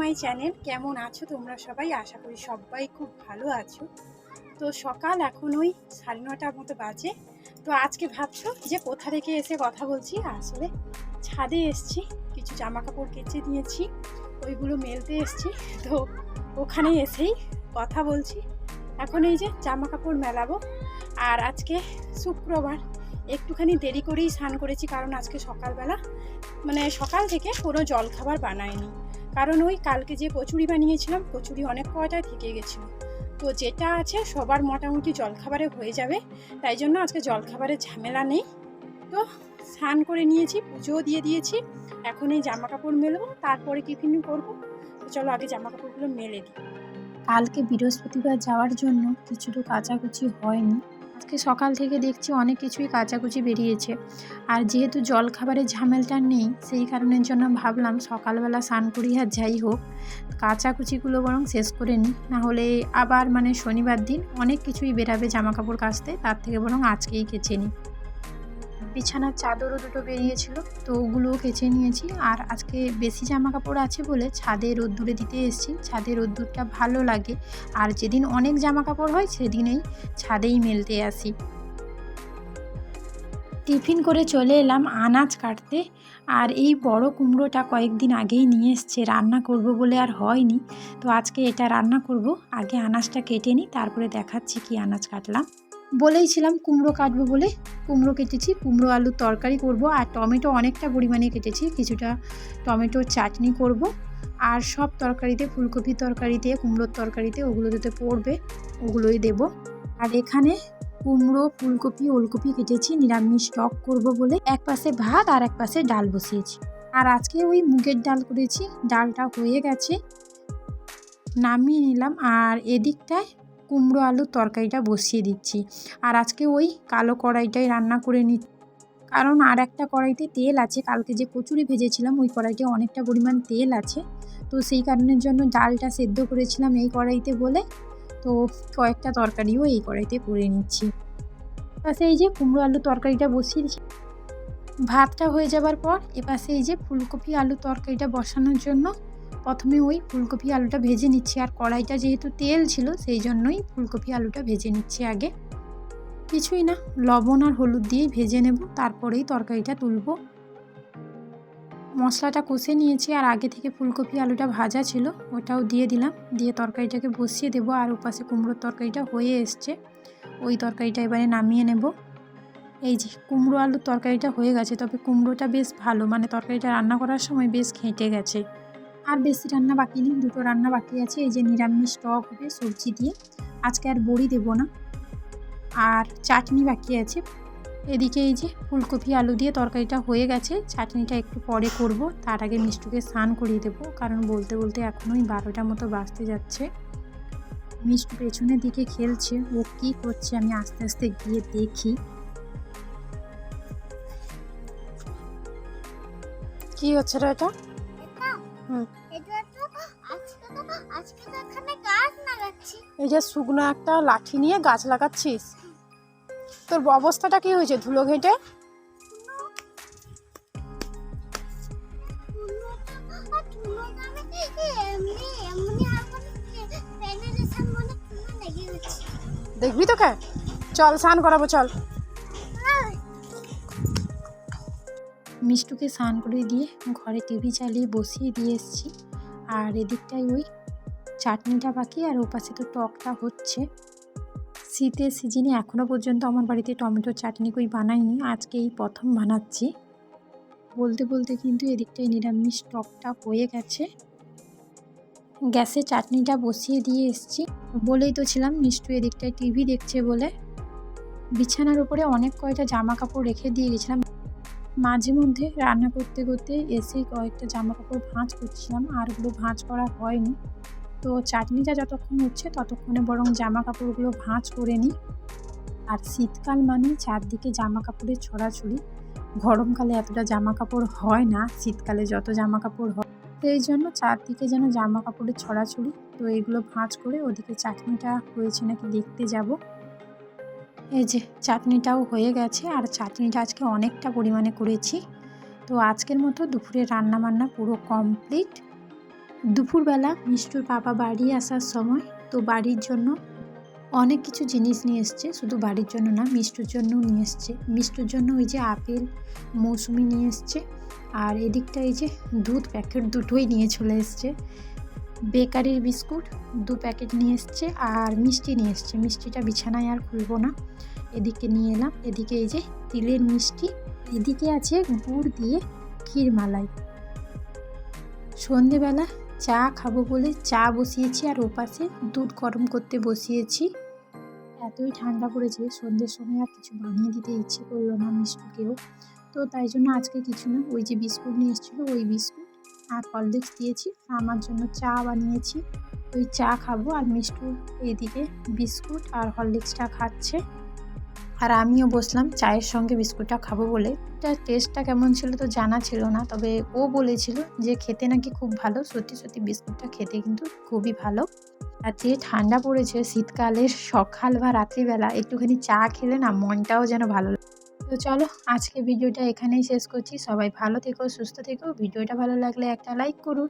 মাই channel. কেমন আছো তোমরা সবাই? আশা করি সবাই খুব ভালো আছো। তো সকাল এখন ওই সাড়ে নটার মতো বাজে। তো আজকে ভাবছ যে কোথা থেকে এসে কথা বলছি? আসলে ছাদে এসছি, কিছু জামা কাপড় কেচে দিয়েছি ওইগুলো মেলতে এসছি। তো ওখানে এসেই কথা বলছি। এখন এই যে জামা কাপড় মেলাবো, আর আজকে শুক্রবার। একটুখানি দেরি করেই স্নান করেছি, কারণ আজকে সকালবেলা মানে সকাল থেকে কোনো জলখাবার বানায়নি কারণ ওই কালকে যে কচুরি বানিয়েছিলাম, কচুরি অনেক কয়টায় থেকে গেছিল। তো যেটা আছে সবার মোটামুটি জলখাবারে হয়ে যাবে, তাই জন্য আজকে জলখাবারের ঝামেলা নেই। তো স্নান করে নিয়েছি, পুজোও দিয়ে দিয়েছি, এখন এই জামা কাপড় মেলবো, তারপরে টিফিন করব। তো চলো আগে জামা কাপড়গুলো মেলে দিই। কালকে বৃহস্পতিবার যাওয়ার জন্য কিছুটা কাচাকুচি হয়নি। আজকে সকাল থেকে দেখছি অনেক কিছুই কাচাকুচি বেরিয়েছে। আর যেহেতু জল খাবারের ঝামেলটা নেই, সেই কারণের জন্য ভাবলাম সকালবেলা স্নান করি আর যাই হোক, কাচাকুচিগুলো বরং শেষ করে নিই। নাহলে আবার মানে শনিবার দিন অনেক কিছুই বেরাবে জামা কাপড় কাচতে, তার থেকে বরং আজকেই কেচে নিই। বিছানার চাদরও দুটো বেরিয়েছিল, তো ওগুলোও কেচে নিয়েছি। আর আজকে বেশি জামা কাপড় আছে বলে ছাদে রোদ্দুরে দিতে এসেছি। ছাদে রোদ্দুরটা ভালো লাগে। আর যেদিন অনেক জামা কাপড় হয়, সেদিনেই ছাদেই মেলতে আসি। টিফিন করে চলে এলাম আনাজ কাটতে। আর এই বড় কুমড়োটা কয়েকদিন আগেই নিয়ে এসছে। রান্না করব বলে আর হয়নি। তো আজকে এটা রান্না করব। আগে আনাজটা কেটে নিই, তারপরে দেখাচ্ছি কি আনাজ কাটলাম। বলেইছিলাম কুমড়ো কাটবো বলে। কুমড়ো কেটেছি, কুমড়ো আলুর তরকারি করব। আর টমেটো অনেকটা পরিমাণে কেটেছি, কিছুটা টমেটোর চাটনি করব। আর সব তরকারিতে, ফুলকপির তরকারিতে, কুমড়োর তরকারিতে ওগুলো ওগুলোতে পড়বে, ওগুলোই দেব। আর এখানে কুমড়ো, ফুলকপি, ওলকপি কেটেছি, নিরামিষ টক করব বলে। এক পাশে ভাত আর এক পাশে ডাল বসিয়েছি। আর আজকে ওই মুগের ডাল করেছি, ডালটা হয়ে গেছে, নামিয়ে নিলাম। আর এদিকটায় কুমড়ো আলুর তরকারিটা বসিয়ে দিচ্ছি। আর আজকে ওই কালো কড়াইটাই রান্না করে নি কারণ আর একটা কড়াইতে তেল আছে। কালকে যে কচুরি ভেজেছিলাম, ওই কড়াইতে অনেকটা পরিমাণ তেল আছে। তো সেই কারণের জন্য ডালটা সেদ্ধ করেছিলাম এই কড়াইতে বলে। তো কয়েকটা তরকারিও এই কড়াইতে করে নিচ্ছি। পাশে এই যে কুমড়ো আলু তরকারিটা বসিয়ে দিচ্ছি। ভাতটা হয়ে যাবার পর এপাশে এই যে ফুলকপি আলু তরকারিটা বসানোর জন্য প্রথমে ওই ফুলকপি আলুটা ভেজে নিচ্ছি, আর কড়াইটা যেহেতু তেল ছিল সেই জন্যই ফুলকপি আলুটা ভেজে নিচ্ছি আগে। কিছুই না, লবণ আর হলুদ দিয়েই ভেজে নেব, তারপরেই তরকারিটা তুলব। মশলাটা কষে নিয়েছি, আর আগে থেকে ফুলকপি আলুটা ভাজা ছিল, ওটাও দিয়ে দিলাম। দিয়ে তরকারিটাকে বসিয়ে দেবো, আর ওপাশে কুমড়োর তরকারিটা হয়ে এসছে। ওই তরকারিটা এবারে নামিয়ে নেব। এই যে কুমড়ো আলুর তরকারিটা হয়ে গেছে, তবে কুমড়োটা বেশ ভালো মানে তরকারিটা রান্না করার সময় বেশ ঘেঁটে গেছে। আর বেশি রান্না বাকি নেই, দুটো রান্না বাকি আছে, এই যে নিরামিষ টক হবে, সবজি দিয়ে। আজকে আর বড়ি দেবো না। আর চাটনি বাকি আছে। এদিকে এই যে ফুলকপি, আলু দিয়ে তরকারিটা হয়ে গেছে। চাটনিটা একটু পরে করব। তার আগে মিষ্টুকে স্নান করিয়ে দেবো। কারণ বলতে বলতে এখনোই বারোটা মতো বাজতে যাচ্ছে। মিষ্টু পেছনের দিকে খেলছে। ও কী করছে আমি আস্তে আস্তে গিয়ে দেখি। কি হচ্ছে এটা? এই যে শুকনো একটা লাঠি নিয়ে গাছ লাগাচ্ছিস তোর অবস্থাটা কি হয়েছে ধুলো ঘেঁটে মনে দেখবি তোকে চল স্নান করাবো চল মিষ্টুকে স্নান করে দিয়ে ঘরে টিভি চালিয়ে বসিয়ে দিয়ে এসেছি। আর এদিকটায় ওই চাটনিটা বাকি, আর ওপাশে তো টকটা হচ্ছে। শীতের সিজনে এখনও পর্যন্ত আমার বাড়িতে টমেটোর চাটনি কই বানাইনি আজকে এই প্রথম বানাচ্ছি। বলতে বলতে কিন্তু এদিকটায় নিরামিষ টকটা হয়ে গেছে। গ্যাসে চাটনিটা বসিয়ে দিয়ে এসেছি। বলেই তো ছিলাম মিষ্টু এদিকটায় টিভি দেখছে বলে। বিছানার উপরে অনেক কয়টা জামা কাপড় রেখে দিয়ে গেছিলাম। মাঝে মধ্যে রান্না করতে করতে এসেই কয়েকটা জামা কাপড় ভাঁজ করছিলাম, আর ওগুলো ভাঁজ করা হয়নি। তো চাটনিটা যতক্ষণ হচ্ছে ততক্ষণে বরং জামা কাপড়গুলো ভাঁজ করে নিই। আর শীতকাল মানে চারদিকে জামা কাপড়ের ছড়াছড়ি। গরমকালে এতটা জামা কাপড় হয় না, শীতকালে যত জামা কাপড় হয় এই জন্য চারদিকে যেন জামা কাপড়ের ছড়াছড়ি। তো এগুলো ভাঁজ করে ওদিকে চাটনিটা হয়েছে নাকি দেখতে যাব। এই যে চাটনিটাও হয়ে গেছে আর চাটনিটা আজকে অনেকটা পরিমাণে করেছি। তো আজকের মতো দুপুরে রান্না বান্না পুরো কমপ্লিট। দুপুরবেলা মিষ্টুর বাবা বাড়ি আসার সময় তো বাড়ির জন্য অনেক কিছু জিনিস নিয়ে এসছে, শুধু বাড়ির জন্য না, মিষ্টুর জন্যও নিয়ে এসছে। মিষ্টুর জন্য ওই যে আপেল, মৌসুমি নিয়ে এসছে। আর এদিকটা এই যে দুধ, প্যাকেট দুটোই নিয়ে চলে এসছে। বেকারির বিস্কুট দু প্যাকেট নিয়ে এসছে আর মিষ্টি নিয়ে এসছে। মিষ্টিটা বিছানায় আর খুলবো না। এদিকে নিয়ে এলাম। এদিকে এই যে তিলের মিষ্টি। এদিকে আছে গুড় দিয়ে ক্ষীর মালাই। সন্ধেবেলা চা খাব বলে চা বসিয়েছি আর ওপাশে দুধ গরম করতে বসিয়েছি। এতই ঠান্ডা পড়েছে, সন্ধ্যের সময় আর কিছু বানিয়ে দিতে ইচ্ছে করল না মিষ্টুকেও। তো তাই জন্য আজকে কিছু না, ওই যে বিস্কুট নিয়ে এসেছিল, ওই বিস্কুট আর হরলিক্স দিয়েছি। আমার জন্য চা বানিয়েছি। ওই চা খাব আর মিষ্টু এইদিকে বিস্কুট আর হরলিক্সটা খাচ্ছে। আর আমিও বসলাম চায়ের সঙ্গে বিস্কুটটা খাব বলে। এটা টেস্টটা কেমন ছিল তো জানা ছিল না, তবে ও বলেছিল যে খেতে নাকি খুব ভালো। সত্যি সত্যি বিস্কুটটা খেতে কিন্তু খুবই ভালো। আর যে ঠান্ডা পড়েছে শীতকালের সকাল বা রাত্রিবেলা একটুখানি চা খেলে না মনটাও যেন ভালো লাগে তো চলো আজকে ভিডিওটা এখানেই শেষ করছি। সবাই ভালো থেকো, সুস্থ থেকো। ভিডিওটা ভালো লাগলে একটা লাইক করুন।